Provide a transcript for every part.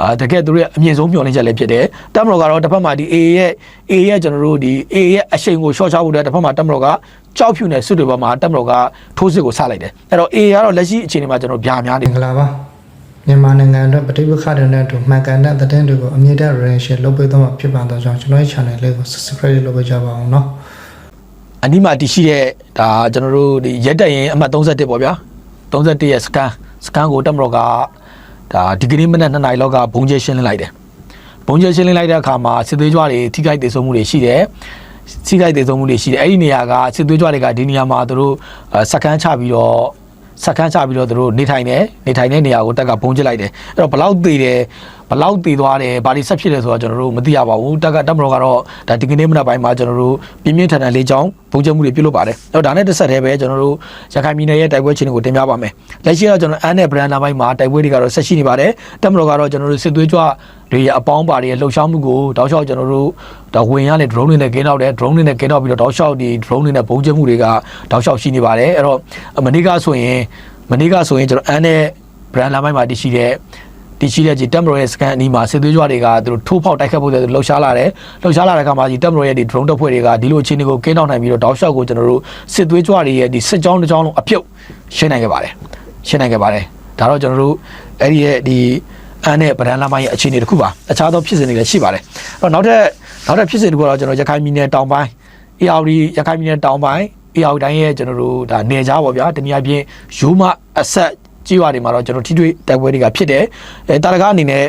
အာတကယ်သူတို့ရဲ့အမြင့်ဆုံးမျှော်လင့်ချက်လည်းဖြစ်တယ်တက်မတော်ကတော့တစ်ဖက်မှာဒီ A ရဲ့ A ရဲ့ကျွန်တော်တို့ဒီ A ရဲ့အရှိန်ကိုရှော့ချဖို့အတွက်တစ်ဖက်မှာတက်မတော်ကကြောက်ဖြူနဲ့စွတ်တွေပေါ်မှာတက်မတော်ကထိုးစစ်ကိုဆလိုက်တယ်အဲ့တော့ A ကတော့လက်ရှိအခြေအနေမှာကျွန်တော်ဗျာများနေ မင်္ဂလာပါမြန်မာနိုင်ငံအတွက်ပဋိပက္ခတွေနဲ့အတူမှန်ကန်တဲ့သတင်းတွေကိုအမြင့်တဲ့ reaction လုပ်ပေးသွားမှာဖြစ်ပါတော့ကြောင့်ကျွန်တော်ရဲ့ channel လေးကို subscribe လုပ်ပေးကြပါအောင်เนาะ အနီးမှာတည်ရှိတဲ့ဒါကျွန်တော်တို့ဒီရက်တက်ရင်အမှတ်31ပေါ့ဗျာ31ရဲ့စကန်စကန်ကိုတက်မတော်က ဒါဒီကနေ့မနေ့2နာရီလောက်ကဘုံကျဲရှင်းလင်းလိုက်တယ်ဘုံကျဲရှင်းလင်းလိုက်တဲ့အခါမှာစစ်သွေးကြွတွေထိခိုက်ဒေဆုံးမှုတွေရှိတယ်ထိခိုက်ဒေဆုံးမှုတွေရှိတယ်အဲ့ဒီနေရာကစစ်သွေးကြွတွေကဒီနေရာမှာသူတို့အဲစကန်ချပြီးတော့စကန်ချပြီးတော့သူတို့နေထိုင်တယ်နေထိုင်တဲ့နေရာကိုတက်ကဘုံကျလိုက်တယ်အဲ့တော့ဘလောက်သေးတယ် ဘလောက်သေးသွားတယ်ဘာတွေဆက်ဖြစ်လဲဆိုတော့ကျွန်တော်တို့မသိရပါဘူးတက်ကတက်မတော်ကတော့ဒါဒီကနေ့မနက်ပိုင်းမှာကျွန်တော်တို့ပြင်းပြင်းထန်ထန်လေးချောင်းဘုံကျမှုတွေပြုလုပ်ပါတယ်အဲ့တော့ဒါနဲ့တစ်ဆက်တည်းပဲကျွန်တော်တို့ရခိုင်ပြည်နယ်ရဲ့တိုက်ပွဲချင်းတွေကိုတင်ပြပါမယ်လက်ရှိတော့ကျွန်တော်အန်နဲ့ brand နာပိုင်းမှာတိုက်ပွဲတွေကတော့ဆက်ရှိနေပါတယ်တက်မတော်ကတော့ကျွန်တော်တို့စစ်သွေးကြွတွေရဲ့အပေါင်းပါတွေရဲ့လှုပ်ရှားမှုကိုတောက်လျှောက်ကျွန်တော်တို့ဒါဝင်ရတဲ့ drone တွေနဲ့ကင်းတော့တယ် drone တွေနဲ့ကင်းတော့ပြီးတော့တောက်လျှောက်ဒီ drone တွေနဲ့ဘုံကျမှုတွေကတောက်လျှောက်ရှိနေပါတယ်အဲ့တော့မနေ့ကဆိုရင်မနေ့ကဆိုရင်ကျွန်တော်အန်နဲ့ brand နာပိုင်းမှာတည်ရှိတဲ့ တည်ရှိတဲ့ဒီတက်မတော်ရဲ့စကန်အနီးမှာစစ်သွေးကြွတွေကသူတို့ထိုးဖောက်တိုက်ခတ်ဖို့တွေလှုပ်ရှားလာတယ်လှုပ်ရှားလာတဲ့အခါမှာဒီတက်မတော်ရဲ့ဒီ drone တပ်ဖွဲ့တွေကဒီလိုအခြေအနေကိုကင်းထောက်နိုင်ပြီးတော့တောက်လျှောက်ကိုကျွန်တော်တို့စစ်သွေးကြွတွေရဲ့ဒီစစ်ကြောင်းတစ်ကြောင်းလုံးအပြုတ်ရှင်းနိုင်ခဲ့ပါတယ်ရှင်းနိုင်ခဲ့ပါတယ်ဒါတော့ကျွန်တော်တို့အဲ့ဒီရဲ့ဒီအန်နဲ့ဗဒန်လာမိုင်းရဲ့အခြေအနေတစ်ခုပါအခြားသောဖြစ်စဉ်တွေလည်းရှိပါတယ်အဲ့တော့နောက်ထပ်နောက်ထပ်ဖြစ်စဉ်တစ်ခုကတော့ကျွန်တော်ရခိုင်ပြည်နယ်တောင်ပိုင်း ARD ရခိုင်ပြည်နယ်တောင်ပိုင်း ARD တိုင်းရဲ့ကျွန်တော်တို့ဒါနေကြားပေါ့ဗျာတနည်းအားဖြင့်ရိုးမအဆက် ကြေးရွာတွေမှာတော့ကျွန်တော်ထိတွေ့တိုက်ပွဲတွေကဖြစ်တယ်အဲတာရကအနေနဲ့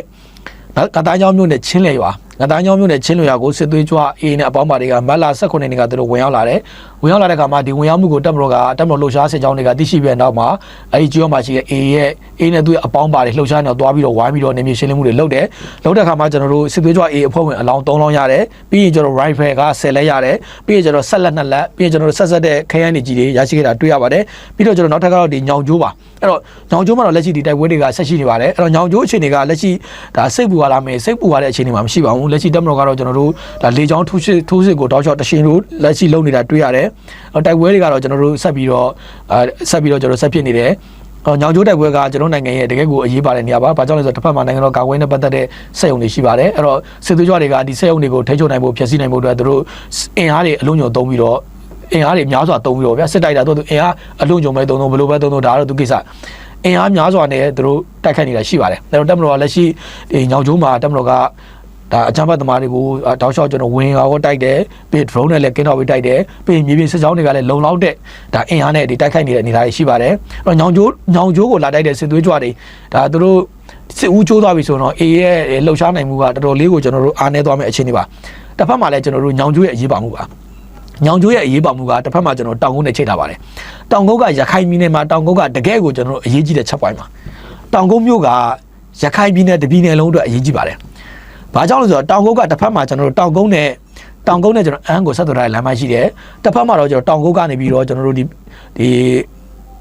ငါတိုင်းချောင်းမြို့နယ်ချင်းလေရွာ ငါတိုင်းချောင်းမြို့နယ်ချင်းလေရွာကိုစစ်သွေးကြွအေးနဲ့အပေါင်းပါတွေကမတ်လာ18နှစ်ကသူတို့ဝင်ရောက်လာတယ်ဝင်ရောက်လာတဲ့အခါမှာဒီဝင်ရောက်မှုကိုတက်မတော်ကတက်မတော်လှုပ်ရှားစစ်ကြောင်းတွေကသိရှိပြီးတဲ့နောက်မှာအဲဒီကြေးရွာမှာရှိတဲ့အေးရဲ့အေးနဲ့သူ့ရဲ့အပေါင်းပါတွေလှုပ်ရှားနေတော့သွားပြီးတော့ဝိုင်းပြီးတော့နေမြေရှင်းလင်းမှုတွေလုပ်တယ်လုပ်တဲ့အခါမှာကျွန်တော်တို့စစ်သွေးကြွအေးအဖွဲ့ဝင်အလောင်း3လောင်းရတယ်ပြီးရင်ကျွန်တော် rifle က10လက်ရတယ်ပြီးရင်ကျွန်တော်ဆက်လက်2လက်ပြီးရင်ကျွန်တော်ဆက်ဆက်တဲ့ခရမ်းနေကြီးတွေရရှိခဲ့တာတွေ့ရပါတယ်ပြီးတော့ကျွန်တော်နောက်ထပ်ကတော့ဒီညောင်ကျိုးပါအဲ့တော့ညောင်ကျိုးမှာတော့လက်ရှိဒီတိုက်ပွဲတွေကဆက်ရှိနေပါတယ်အဲ့တော့ညောင်ကျိုးအခြေအနေကလက်ရှိဒါစိတ်ပူရလာမယ်စိတ်ပူရတဲ့အခြေအနေမှာမရှိပါဘူးလက်ရှိတက်မတော်ကတော့ကျွန်တော်တို့ဒါလေချောင်းထိုးစစ်ထိုးစစ်ကိုတောက်လျှောက်တရှင်လို့လက်ရှိလုပ်နေတာတွေ့ရတယ်အဲ့တိုက်ပွဲတွေကတော့ကျွန်တော်တို့ဆက်ပြီးတော့အဲဆက်ပြီးတော့ကျွန်တော်ဆက်ဖြစ်နေတယ်အော်ညောင်ကျိုးတိုက်ပွဲကကျွန်တော်နိုင်ငံရဲ့တကယ်ကိုအရေးပါတဲ့နေရာပါ။ဘာကြောင့်လဲဆိုတော့တစ်ဖက်မှာနိုင်ငံတော်ကာကွယ်နဲ့ပတ်သက်တဲ့စက်ရုံတွေရှိပါတယ်။အဲ့တော့စစ်သွေးကြွတွေကဒီစက်ရုံတွေကိုထိန်းချုပ်နိုင်ဖို့ဖျက်ဆီးနိုင်ဖို့အတွက်သူတို့အင်အားတွေအလုံးစုံသုံးပြီးတော့အင်အားတွေများစွာသုံးပြီးတော့ဗျာစစ်တိုက်တာတို့သူအင်အားအလုံးစုံပဲသုံးသုံးဘယ်လိုပဲသုံးသုံးဒါတော့သူကိစ္စအင်အားများစွာနဲ့သူတို့တိုက်ခိုက်နေတာရှိပါတယ်။အဲ့တော့တက်မတော်ကလက်ရှိဒီညောင်ကျိုးမှာတက်မတော်က ဒါအကြမ်းဖက်သမားတွေကိုတောက်လျှောက်ကျွန်တော်ဝင်ရောတိုက်တယ်ပြီး drone နဲ့လည်းကင်းတော့ပြီးတိုက်တယ်ပြီးမြေပြင်စစ်ကြောင်းတွေကလည်းလုံလောက်တဲ့ဒါအင်အားနဲ့ဒီတိုက်ခိုက်နေတဲ့အနေအထားတွေရှိပါတယ်အဲ့တော့ညောင်ကျိုးညောင်ကျိုးကိုလာတိုက်တဲ့စစ်သွေးကြွတွေဒါသူတို့စစ်ဦးကျိုးသွားပြီဆိုတော့ A ရဲ့လှုပ်ရှားနိုင်မှုကတော်တော်လေးကိုကျွန်တော်တို့အားနည်းသွားမယ့်အခြေအနေပါတစ်ဖက်မှာလည်းကျွန်တော်တို့ညောင်ကျိုးရဲ့အရေးပါမှုပါညောင်ကျိုးရဲ့အရေးပါမှုကတစ်ဖက်မှာကျွန်တော်တောင်ကုန်းနဲ့ချိတ်ထားပါတယ်တောင်ကုန်းကရခိုင်ပြည်နယ်မှာတောင်ကုန်းကတကယ်ကိုကျွန်တော်တို့အရေးကြီးတဲ့ချက်ပိုင်းပါတောင်ကုန်းမြို့ကရခိုင်ပြည်နယ်တပြည်နယ်လုံးအတွက်အရေးကြီးပါတယ်။ ဘာကြောင့်လဲဆိုတော့တောင်ကုန်းကတစ်ဖက်မှာကျွန်တော်တို့တောင်ကုန်းနဲ့တောင်ကုန်းနဲ့ကျွန်တော်အန်းကိုဆက်သွယ်ထားတဲ့လမ်းမရှိတယ်။တစ်ဖက်မှာတော့ကျွန်တော်တောင်ကုန်းကနေပြီးတော့ကျွန်တော်တို့ဒီဒီ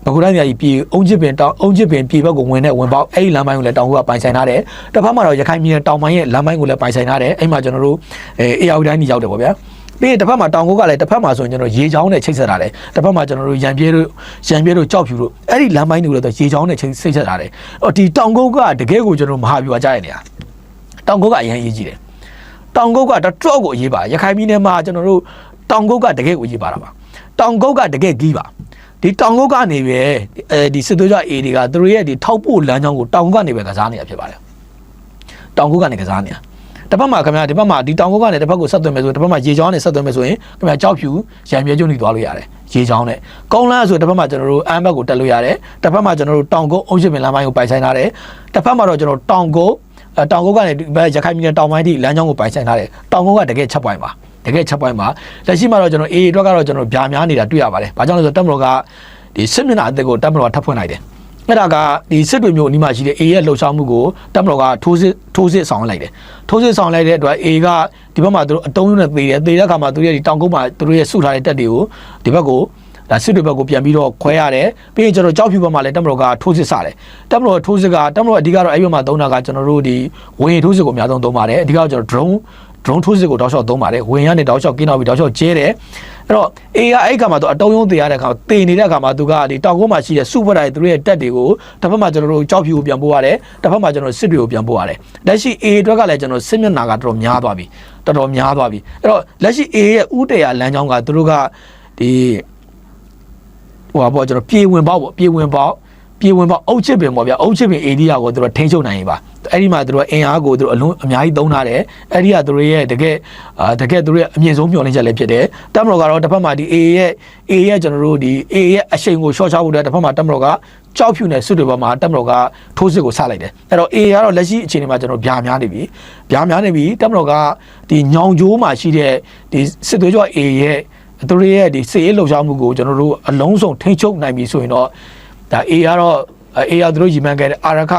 ဘကုတိုင်းကြီးပြည်အုံချစ်ပင်တောင်အုံချစ်ပင်ပြည်ဘက်ကိုဝင်တဲ့ဝင်ပေါက်အဲ့ဒီလမ်းပိုင်းကိုလည်းတောင်ကုန်းကပိုင်ဆိုင်ထားတယ်။တစ်ဖက်မှာတော့ရခိုင်ပြည်နယ်တောင်ပိုင်းရဲ့လမ်းပိုင်းကိုလည်းပိုင်ဆိုင်ထားတယ်။အဲ့မှာကျွန်တော်တို့အဲအေယာဝတိုင်းကြီးရောက်တယ်ပေါ့ဗျာ။ပြီးရင်တစ်ဖက်မှာတောင်ကုန်းကလည်းတစ်ဖက်မှာဆိုရင်ကျွန်တော်ရေချောင်းနဲ့ချိတ်ဆက်ထားတယ်။တစ်ဖက်မှာကျွန်တော်တို့ရံပြဲတို့ရံပြဲတို့ကြောက်ဖြူတို့အဲ့ဒီလမ်းပိုင်းတွေကိုလည်းရေချောင်းနဲ့ချိတ်ဆက်ထားတယ်။အော်ဒီတောင်ကုန်းကတကယ်ကိုကျွန်တော်မဟာဗျူဟာကြားရနေရ။ တောင်ကုတ်ကအရင်အရေးကြီးတယ်တောင်ကုတ်ကတတော့ကိုအရေးပါရခိုင်ပြည်နယ်မှာကျွန်တော်တို့တောင်ကုတ်ကတကယ်ကိုအရေးပါတာပါတောင်ကုတ်ကတကယ်ကြီးပါဒီတောင်ကုတ်ကနေပဲအဲဒီစစ်သွေးကြအေတွေကသူတို့ရဲ့ဒီထောက်ပို့လမ်းကြောင်းကိုတောင်ကုတ်ကနေပဲကစားနေတာဖြစ်ပါတယ်တောင်ကုတ်ကနေကစားနေတာတစ်ဖက်မှာခင်ဗျာဒီဘက်မှာဒီတောင်ကုတ်ကနေတစ်ဖက်ကိုဆက်သွင်းမယ်ဆိုတစ်ဖက်မှာရေချောင်းနဲ့ဆက်သွင်းမယ်ဆိုရင်ခင်ဗျာကြောက်ဖြူရံပြဲကျွန်းနေသွားလို့ရတယ်ရေချောင်းနဲ့ကုန်းလန်းဆိုတစ်ဖက်မှာကျွန်တော်တို့အမ်းဘက်ကိုတက်လို့ရတယ်တစ်ဖက်မှာကျွန်တော်တို့တောင်ကုတ်အုပ်ရှစ်ပင်လမ်းပိုင်းကိုပိုင်ဆိုင်ထားတယ်တစ်ဖက်မှာတော့ကျွန်တော်တောင်ကုတ်အဲ တောင်ကုန်းကနေဒီဘက်ရခိုင်ပြည်နယ်တောင်ပိုင်းထိလမ်းကြောင်းကိုပိုင်ဆိုင်ထားတယ်တောင်ကုန်းကတကယ်ချက်ပွိုင်းပါတကယ်ချက်ပွိုင်းပါလက်ရှိမှာတော့ကျွန်တော်အေးအတွက်ကတော့ကျွန်တော်ဗျာများနေတာတွေ့ရပါတယ်ဘာကြောင့်လဲဆိုတော့တက်မတော်ကဒီစစ်မျက်နှာအသက်ကိုတက်မတော်ကထပ်ဖွင့်လိုက်တယ်အဲ့ဒါကဒီစစ်တွေမျိုးအနီးမှာရှိတဲ့ A ရဲ့လှုပ်ရှားမှုကိုတက်မတော်ကထိုးစစ်ထိုးစစ်ဆောင်လိုက်တယ်ထိုးစစ်ဆောင်လိုက်တဲ့အတွက် A ကဒီဘက်မှာသူတို့အတုံးနဲ့သေတယ်သေတဲ့အခါမှာသူတို့ရဲ့ဒီတောင်ကုန်းမှာသူတို့ရဲ့စုထားတဲ့တက်တွေကိုဒီဘက်ကို ဒါစစ်တွေဘက်ကိုပြန်ပြီးတော့ခွဲရတယ်ပြီးရင်ကျွန်တော်ကြောက်ဖြူဘက်မှာလည်းတက်မတော်ကထိုးစစ်စတယ်တက်မတော်ထိုးစစ်ကတက်မတော်အဓိကတော့အဲ့ဘက်မှာသုံးတာကကျွန်တော်တို့ဒီဝင်ထိုးစစ်ကိုအများဆုံးသုံးပါတယ်အဓိကတော့ကျွန်တော် drone drone ထိုးစစ်ကိုတောက်လျှောက်သုံးပါတယ်ဝင်ရနေတောက်လျှောက်ကင်းတော့ပြီးတောက်လျှောက်ကျဲတယ်အဲ့တော့ A ကအဲ့ခါမှာသူအတုံးယုံသေးရတဲ့ခါတေနေတဲ့ခါမှာသူကဒီတောင်ကုန်းမှာရှိတဲ့စုပတိုင်းသူတို့ရဲ့တက်တွေကိုတစ်ဖက်မှာကျွန်တော်တို့ကြောက်ဖြူကိုပြန်ပို့ရတယ်တစ်ဖက်မှာကျွန်တော်တို့စစ်တွေကိုပြန်ပို့ရတယ်လက်ရှိ A အတွက်ကလည်းကျွန်တော်စစ်မျက်နှာကတော်တော်များသွားပြီတော်တော်များသွားပြီအဲ့တော့လက်ရှိ A ရဲ့ဥတရာလမ်းကြောင်းကသူတို့ကဒီ ဟိုပါပေါ့ကျွန်တော်ပြေဝင်ပေါက်ပေါ့ပြေဝင်ပေါက်ပြေဝင်ပေါက်အုတ်ချစ်ပင်ပေါ့ဗျာအုတ်ချစ်ပင် area ကိုသူတို့ထိန်းချုပ်နိုင်ရင်ပါအဲ့ဒီမှာသူတို့အင်အားကိုသူတို့အလုံးအများကြီးသုံးထားတယ်အဲ့ဒီကသူတို့ရဲ့တကယ်အာတကယ်သူတို့ရဲ့အမြင့်ဆုံးမျှော်လင့်ချက်လည်းဖြစ်တယ်တက်မတော်ကတော့တစ်ဖက်မှာဒီ A ရဲ့ A ရဲ့ကျွန်တော်တို့ဒီ A ရဲ့အရှိန်ကိုရှော့ချဖို့အတွက်တစ်ဖက်မှာတက်မတော်ကကြောက်ဖြူနဲ့စွတ်တွေပေါ်မှာတက်မတော်ကထိုးစစ်ကိုဆလိုက်တယ်အဲ့တော့ A ကတော့လက်ရှိအခြေအနေမှာကျွန်တော်ဗျာများနေပြီဗျာများနေပြီတက်မတော်ကဒီညောင်ကျိုးမှာရှိတဲ့ဒီစစ်သွေးကြွ A ရဲ့ သူတို့ရဲ့ဒီစေရေးလှုပ်ရှားမှုကိုကျွန်တော်တို့အလုံးစုံထိန်းချုပ်နိုင်ပြီဆိုရင်တော့ဒါ A ကတော့ A ရသူတို့ရီမန်ခဲ့တဲ့အာရခ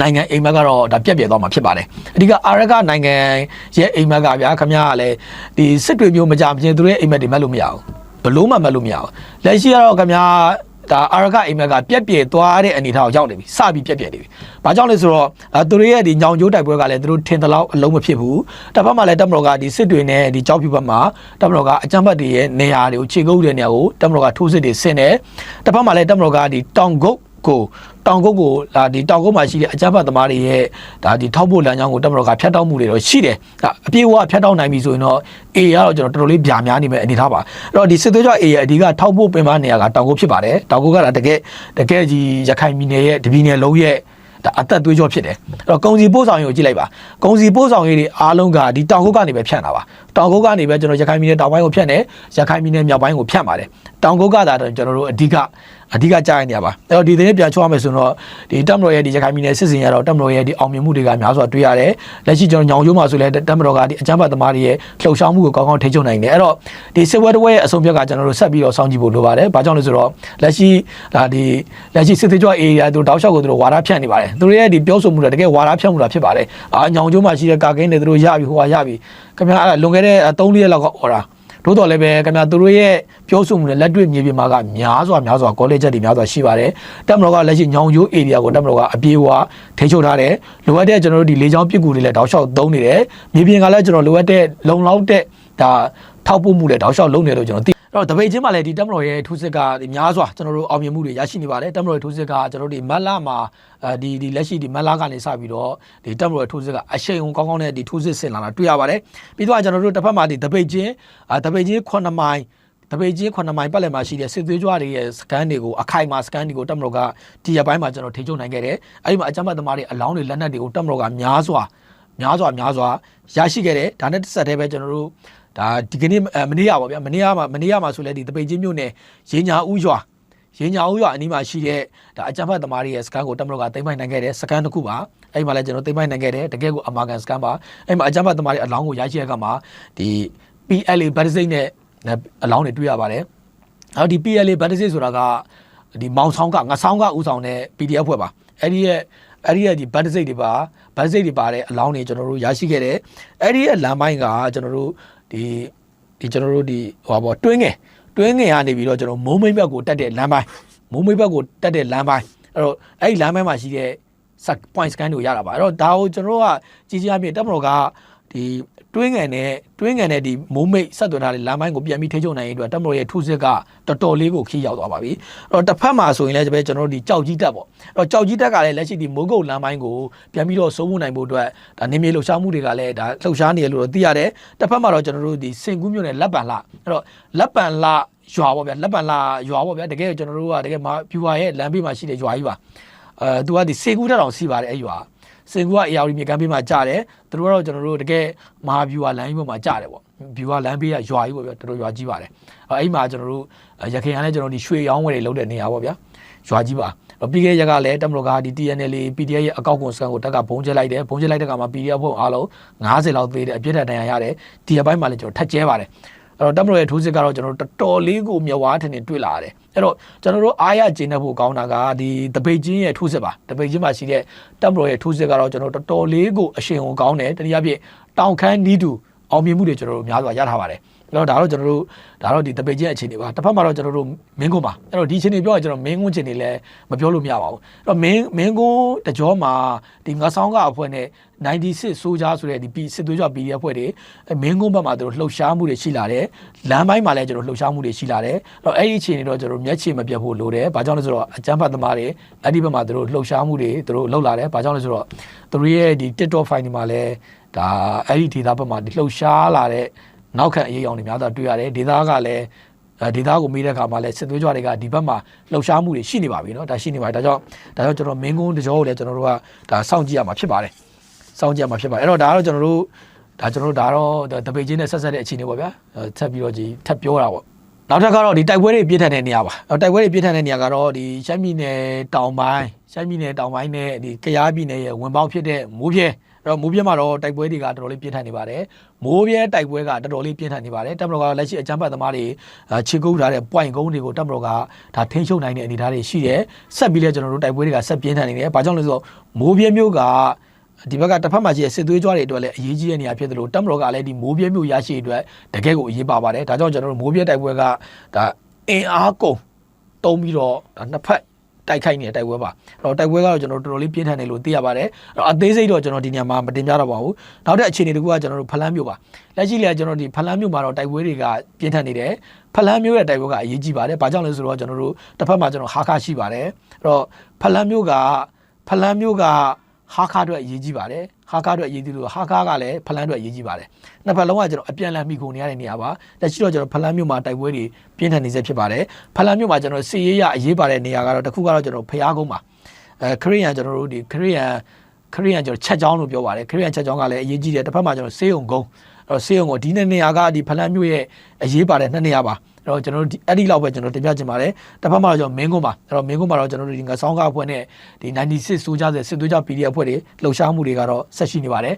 နိုင်ငံအိမ်မက်ကတော့ဒါပြက်ပြက်သွားမှာဖြစ်ပါတယ်အဓိကအာရခနိုင်ငံရဲ့အိမ်မက်ကဗျာခမရကလည်းဒီစစ်တွေမျိုးမကြမချင်းသူတို့ရဲ့အိမ်မက်တွေမက်လို့မရဘူးဘလို့မှမက်လို့မရဘူးလက်ရှိကတော့ခမရ ဒါအာရခအိမ်မက်ကပြက်ပြက်သွားတဲ့အနေအထားကိုရောက်နေပြီစပြီးပြက်ပြက်နေပြီ။ဘာကြောင့်လဲဆိုတော့အဲသူတို့ရဲ့ဒီညောင်ကျိုးတိုက်ပွဲကလည်းသူတို့ထင်သလောက်အလုံးမဖြစ်ဘူး။တစ်ဖက်မှာလည်းတက်မတော်ကဒီစစ်တွေနဲ့ဒီကြောက်ဖြူဘက်မှာတက်မတော်ကအကြမ်းဖက်တွေရဲ့နေရာတွေကိုခြေကုပ်တဲ့နေရာကိုတက်မတော်ကထိုးစစ်တွေဆင်တယ်။တစ်ဖက်မှာလည်းတက်မတော်ကဒီတောင်ကုတ် ကိုတောင်ကုတ်ကိုလာဒီတောင်ကုတ်မှာရှိတဲ့အကြမ်းဖက်သမားတွေရဲ့ဒါဒီထောက်ဖို့လမ်းကြောင်းကိုတက်မတော်ကဖျက်တောက်မှုတွေတော့ရှိတယ်။ဒါအပြေအဝဖျက်တောက်နိုင်ပြီဆိုရင်တော့ A ကတော့ကျွန်တော်တော်တော်လေးဗျာများနေမယ်အနေထားပါ။အဲ့တော့ဒီစစ်သွေးကြွ A ရဲ့အဓိကထောက်ဖို့ပင်ပန်းနေရာကတောင်ကုတ်ဖြစ်ပါတယ်။တောင်ကုတ်ကတကယ်တကယ်ကြီးရခိုင်ပြည်နယ်ရဲ့တပြည်နယ်လုံးရဲ့ဒါအသက်သွေးကြောဖြစ်တယ်အဲ့တော့ကုံစီပို့ဆောင်ရေးကိုကြည့်လိုက်ပါကုံစီပို့ဆောင်ရေးတွေအားလုံးကဒီတောင်ကုတ်ကနေပဲဖြန့်တာပါတောင်ကုတ်ကနေပဲကျွန်တော်ရခိုင်ပြည်နယ်တောင်ပိုင်းကိုဖြန့်တယ်ရခိုင်ပြည်နယ်မြောက်ပိုင်းကိုဖြန့်ပါတယ်တောင်ကုတ်ကသာတော့ကျွန်တော်တို့အဓိကအဓိကကြားရနေရပါအဲ့တော့ဒီသတင်းပြန်ချောရမယ်ဆိုတော့ဒီတက်မတော်ရဲ့ဒီရခိုင်ပြည်နယ်စစ်စင်ရတော့တက်မတော်ရဲ့ဒီအောင်မြင်မှုတွေကများစွာတွေ့ရတယ်လက်ရှိကျွန်တော်ညောင်ကျိုးမှာဆိုလဲတက်မတော်ကဒီအကြမ်းဖက်သမားတွေရဲ့လှုပ်ရှားမှုကိုကောင်းကောင်းထိန်းချုပ်နိုင်တယ်အဲ့တော့ဒီစစ်ဝဲတစ်ဝဲရဲ့အဆုံးဖြတ်ကကျွန်တော်တို့ဆက်ပြီးတော့စောင့်ကြည့်ဖို့လိုပါတယ်ဘာကြောင့်လဲဆိုတော့လက်ရှိဒါဒီလက်ရှိစစ်သေးကြွ area တို့တောက်လျှောက်ကိုတို့ဝါဒဖြန့်နေပါတယ်သူတို့ရဲ့ဒီပြောဆိုမှုတွေတကယ်ဝါဒဖြန့်မှုတာဖြစ်ပါတယ်အာညောင်ကျိုးမှာရှိတဲ့ကာကင်းတွေတို့ရပြီဟိုဟာရပြီခင်ဗျာအဲ့လွန်ခဲ့တဲ့3ရက်လောက်ကအော်တာတို့တော်လည်းပဲခင်ဗျာသူတို့ရဲ့ပြောဆိုမှုနဲ့လက်တွေ့မြေပြင်မှာကများစွာများစွာကောလိပ်ချက်တွေများစွာရှိပါတယ်တက်မတော်ကလက်ရှိညောင်ကျိုး area ကိုတက်မတော်ကအပြေးအဝထိချုပ်ထားတယ်လိုအပ်တဲ့ကျွန်တော်တို့ဒီလေချောင်းပစ်ကူတွေလည်းတောက်လျှောက်သုံးနေတယ်မြေပြင်ကလည်းကျွန်တော်လိုအပ်တဲ့လုံလောက်တဲ့ဒါ ထောက်ပို့မှုလည်းတောက်လျှောက်လုပ်နေလို့ကျွန်တော်သိအဲ့တော့တပိတ်ချင်းမှာလည်းဒီတက်မတော်ရဲ့ထိုးစစ်ကဒီများစွာကျွန်တော်တို့အောင်မြင်မှုတွေရရှိနေပါတယ်တက်မတော်ရဲ့ထိုးစစ်ကကျွန်တော်တို့ဒီမတ်လာမှာအဲဒီဒီလက်ရှိဒီမတ်လာကနေစပြီးတော့ဒီတက်မတော်ရဲ့ထိုးစစ်ကအရှိန်ကောင်းကောင်းနဲ့ဒီထိုးစစ်ဆင်လာတာတွေ့ရပါတယ်ပြီးတော့ကျွန်တော်တို့တစ်ဖက်မှာဒီတပိတ်ချင်းအာတပိတ်ချင်း9မိုင်တပိတ်ချင်း9မိုင်ပတ်လည်မှာရှိတဲ့စစ်သွေးကြွတွေရဲ့စကန်တွေကိုအခိုင်အမာစကန်တွေကိုတက်မတော်ကဒီရက်ပိုင်းမှာကျွန်တော်ထိချုံနိုင်ခဲ့တယ်အဲဒီမှာအကြမ်းဖက်သမားတွေအလောင်းတွေလက်နက်တွေကိုတက်မတော်ကများစွာများစွာများစွာရရှိခဲ့တယ်ဒါနဲ့တစ်ဆက်တည်းပဲကျွန်တော်တို့ ဒါဒီကနေ့မနေ့ရပါဗျာမနေ့ရမှာမနေ့ရမှာဆိုလဲဒီတပိတ်ချင်းမြို့နယ်ရင်းညာဦးရွာရင်းညာဦးရွာအနီးမှာရှိတဲ့ဒါအကြမ်းဖက်သမားတွေရဲ့စကန်ကိုတက်မတော်ကသိမ်းပိုက်နိုင်ခဲ့တယ်စကန်တစ်ခုပါအဲ့မှာလည်းကျွန်တော်သိမ်းပိုက်နိုင်ခဲ့တယ်တကယ်ကိုအမာကန်စကန်ပါအဲ့မှာအကြမ်းဖက်သမားတွေအလောင်းကိုရရှိတဲ့အခါမှာဒီ PLA ဗတ်စိတ်နဲ့အလောင်းတွေတွေ့ရပါတယ်အော်ဒီ PLA ဗတ်စိတ်ဆိုတာကဒီမောင်ဆောင်ကငဆောင်းကဥဆောင်တဲ့ PDF ဖွဲ့ပါအဲ့ဒီရဲ့အဲ့ဒီရဲ့ဒီဗတ်စိတ်တွေပါဗတ်စိတ်တွေပါတဲ့အလောင်းတွေကျွန်တော်တို့ရရှိခဲ့တယ်အဲ့ဒီရဲ့လမ်းပိုင်းကကျွန်တော်တို့ ဒီဒီကျွန်တော်တို့ဒီဟိုပါပေါ့တွင်းငယ်တွင်းငယ်ကနေပြီးတော့ကျွန်တော်မိုးမိတ်ဘက်ကိုတက်တဲ့လမ်းပိုင်းမိုးမိတ်ဘက်ကိုတက်တဲ့လမ်းပိုင်းအဲ့တော့အဲ့ဒီလမ်းပိုင်းမှာရှိတဲ့ point scan ကိုရတာပါအဲ့တော့ဒါကိုကျွန်တော်တို့ကကြီးကြီးအပြည့်တက်မတော်က ဒီတွင်းငယ်နဲ့တွင်းငယ်နဲ့ဒီမိုးမိတ်ဆက်သွယ်ထားတဲ့လမ်းပိုင်းကိုပြန်ပြီးထိချုံနိုင်ရေးအတွက်တက်မတော်ရဲ့ထုစစ်ကတော်တော်လေးကိုခီးရောက်သွားပါပြီအဲ့တော့တစ်ဖက်မှာဆိုရင်လည်းကျွန်တော်တို့ဒီကြောက်ကြီးတက်ပေါ့အဲ့တော့ကြောက်ကြီးတက်ကလည်းလက်ရှိဒီမိုးကုတ်လမ်းပိုင်းကိုပြန်ပြီးတော့စိုးမိုးနိုင်ဖို့အတွက်ဒါနေမြေလှုပ်ရှားမှုတွေကလည်းဒါလှုပ်ရှားနေရလို့သိရတယ်တစ်ဖက်မှာတော့ကျွန်တော်တို့ဒီစင်ကူးမြို့နယ်လက်ပံလအဲ့တော့လက်ပံလရွာပေါ့ဗျာလက်ပံလရွာပေါ့ဗျာတကယ်ကျွန်တော်တို့ကတကယ်မှာဖြူပါရဲ့လမ်းဘေးမှာရှိတဲ့ရွာကြီးပါအဲသူကဒီစေကူးတက်တောင်စီပါတယ်အဲ့ရွာ စင်ကူက AR မြေကမ်းဘေးမှာကြားတယ်သူတို့ကတော့ကျွန်တော်တို့တကယ်မဟာဗျူဟာလမ်းကြီးပေါ်မှာကြားတယ်ပေါ့ဗျူဟာလမ်းဘေးကရွာကြီးပေါ့ဗျာတော်တော်ရွာကြီးပါတယ်အဲ့မှာကျွန်တော်တို့ရခိုင်ကလည်းကျွန်တော်ဒီရွှေရောင်းဝယ်တွေလုပ်တဲ့နေရာပေါ့ဗျာရွာကြီးပါပြီးခဲ့ရကလည်းတမလို့ကဒီ TNL PDF ရဲ့အကောက်ကွန်စကန်ကိုတက်ကဘုံကျဲလိုက်တယ်ဘုံကျဲလိုက်တဲ့ကမှာ PDF ဘုံအားလုံး90လောက်သေးတယ်အပြစ်ဒဏ်တရားရတယ်ဒီအပိုင်းမှာလည်းကျွန်တော်ထက်ကျဲပါတယ် အဲ့တော့တမလို့ရဲ့ထိုးစစ်ကတော့ကျွန်တော်တို့တော်တော်လေးကိုမြဝါထင်ထင်တွေ့လာရတယ်အဲ့တော့ကျွန်တော်တို့အားရကျင်းတဲ့ဖို့ကောင်းတာကဒီတပိတ်ချင်းရဲ့ထိုးစစ်ပါတပိတ်ချင်းမှာရှိတဲ့တမလို့ရဲ့ထိုးစစ်ကတော့ကျွန်တော်တော်တော်လေးကိုအရှင်ကိုကောင်းတယ်တနည်းအားဖြင့်တောင်ခမ်းနီးတူ အောင်မြင်မှုတွေကျွန်တော်တို့များစွာရထားပါတယ်အဲ့တော့ဒါတော့ကျွန်တော်တို့ဒါတော့ဒီတပိတ်ချင်းအခြေအနေပါတစ်ဖက်မှာတော့ကျွန်တော်တို့မင်းကွန်းပါအဲ့တော့ဒီအခြေအနေပြောရင်ကျွန်တော်မင်းကွန်းအခြေအနေလည်းမပြောလို့မရပါဘူးအဲ့တော့မင်းမင်းကွန်းတကြောမှာဒီငါဆောင်ကအဖွဲ့နဲ့96ဆိုဂျာဆိုတဲ့ဒီပီစစ်သွေးကြွ PDF အဖွဲ့တွေအဲ့မင်းကွန်းဘက်မှာတို့လှုပ်ရှားမှုတွေရှိလာတယ်လမ်းပိုင်းမှာလည်းကျွန်တော်လှုပ်ရှားမှုတွေရှိလာတယ်အဲ့တော့အဲ့ဒီအခြေအနေတော့ကျွန်တော်မျက်ခြေမပြတ်ဖို့လိုတယ်ဘာကြောင့်လဲဆိုတော့အကြမ်းဖက်သမားတွေအဲ့ဒီဘက်မှာတို့လှုပ်ရှားမှုတွေတို့လှုပ်လာတယ်ဘာကြောင့်လဲဆိုတော့တို့ရဲ့ဒီ TikTok file တွေမှာလည်း ဒါအဲ့ဒီဒေတာဘက်မှာဒီလှုပ်ရှားလာတဲ့ နောက်ခံအရေးအယောင်တွေများစွာတွေ့ရတယ်ဒေသကလည်းအဲဒေသကိုမေးတဲ့အခါမှာလည်းစစ်သွေးကြွတွေကဒီဘက်မှာလှုပ်ရှားမှုတွေရှိနေပါပြီเนาะဒါရှိနေပါတယ်ဒါကြောင့်ဒါကြောင့်ကျွန်တော်မင်းကုန်းတကြောကိုလည်းကျွန်တော်တို့ကဒါစောင့်ကြည့်ရမှာဖြစ်ပါတယ်စောင့်ကြည့်ရမှာဖြစ်ပါတယ်အဲ့တော့ဒါကတော့ကျွန်တော်တို့ဒါကျွန်တော်တို့ဒါတော့တပိတ်ချင်းနဲ့ဆက်ဆက်တဲ့အခြေအနေပေါ့ဗျာအဲထပ်ပြီးတော့ဒီထပ်ပြောတာပေါ့နောက်ထပ်ကတော့ဒီတိုက်ပွဲတွေပြင်းထန်တဲ့နေရာပါအဲတိုက်ပွဲတွေပြင်းထန်တဲ့နေရာကတော့ဒီရှမ်းပြည်နယ်တောင်ပိုင်းရှမ်းပြည်နယ်တောင်ပိုင်းနဲ့ဒီကယားပြည်နယ်ရဲ့ဝင်ပေါက်ဖြစ်တဲ့မိုးပြဲအဲ့ တော့မိုးပြဲမှာတော့တိုက်ပွဲတွေကတော်တော်လေးပြင်းထန်နေပါတယ်မိုးပြဲတိုက်ပွဲကတော်တော်လေးပြင်းထန်နေပါတယ်တပ်မတော်ကလက်ရှိအကြမ်းဖက်သမားတွေအာခြေကုပ်ထားတဲ့ point ကုန်းတွေကိုတပ်မတော်ကဒါထိန်းချုပ်နိုင်တဲ့အနေအထားတွေရှိတယ်ဆက်ပြီးလဲကျွန်တော်တို့တိုက်ပွဲတွေကဆက်ပြင်းထန်နေတယ်ဘာကြောင့်လဲဆိုတော့မိုးပြဲမျိုးကဒီဘက်ကတစ်ဖက်မှာရှိတဲ့စစ်သွေးကြွတွေအတွက်လည်းအရေးကြီးတဲ့နေရာဖြစ်တယ်လို့တပ်မတော်ကလည်းဒီမိုးပြဲမျိုးရရှိအတွက်တကယ်ကိုအရေးပါပါတယ်ဒါကြောင့်ကျွန်တော်တို့မိုးပြဲတိုက်ပွဲကဒါအင်အားကုန်တုံးပြီးတော့ဒါနှစ်ဖက် တိုက်ခိုက်နေတဲ့တိုက်ပွဲပါအဲ့တော့တိုက်ပွဲကတော့ကျွန်တော်တို့တော်တော်လေးပြင်းထန်တယ်လို့သိရပါတယ်အဲ့တော့အသေးစိတ်တော့ကျွန်တော်ဒီနေရာမှာမတင်ပြတော့ပါဘူးနောက်တဲ့အခြေအနေတစ်ခုကကျွန်တော်တို့ဖလန်းမျိုးပါလက်ရှိလည်းကျွန်တော်ဒီဖလန်းမျိုးမှာတော့တိုက်ပွဲတွေကပြင်းထန်နေတယ်ဖလန်းမျိုးရဲ့တိုက်ပွဲကအရေးကြီးပါတယ်ဘာကြောင့်လဲဆိုတော့ကျွန်တော်တို့တစ်ဖက်မှာကျွန်တော်ဟာခရှိပါတယ်အဲ့တော့ဖလန်းမျိုးကဖလန်းမျိုးကဟာခါအတွက်အရေးကြီးပါတယ် ဟာခါအတွက်အရေးကြီးလို့ဟာခါကလည်းဖလန်းအတွက်အရေးကြီးပါတယ်နှစ်ဖက်လုံးကကျွန်တော်အပြန်အလှန်မိခုနေရတဲ့နေရာပါလက်ရှိတော့ကျွန်တော်ဖလန်းမြို့မှာတိုက်ပွဲတွေပြင်းထန်နေစေဖြစ်ပါတယ်ဖလန်းမြို့မှာကျွန်တော်စီရေးရအရေးပါတဲ့နေရာကတော့တစ်ခုကတော့ကျွန်တော်ဖျားကုန်းပါအဲခရီးယန်ကျွန်တော်တို့ဒီခရီးယန်ခရီးယန်ကျွန်တော်ချက်ချောင်းလို့ပြောပါတယ်ခရီးယန်ချက်ချောင်းကလည်းအရေးကြီးတယ်တစ်ဖက်မှာကျွန်တော်စေးုံကုန်းအဲ့တော့စေးုံကိုဒီနေ့နေရာကဒီဖလန်းမြို့ရဲ့အရေးပါတဲ့နှစ်နေရာပါ အဲ့တော့ကျွန်တော်တို့ဒီအဲ့ဒီလောက်ပဲကျွန်တော်တင်ပြချင်ပါတယ်တစ်ဖက်မှာတော့ကျွန်တော်မင်းကုန်းပါအဲ့တော့မင်းကုန်းမှာတော့ကျွန်တော်တို့ဒီငါဆောင်းကားအဖွဲ့နဲ့ဒီ96ဆိုကြတဲ့စစ်သွေးကြ PDF အဖွဲ့တွေလှုပ်ရှားမှုတွေကတော့ဆက်ရှိနေပါတယ်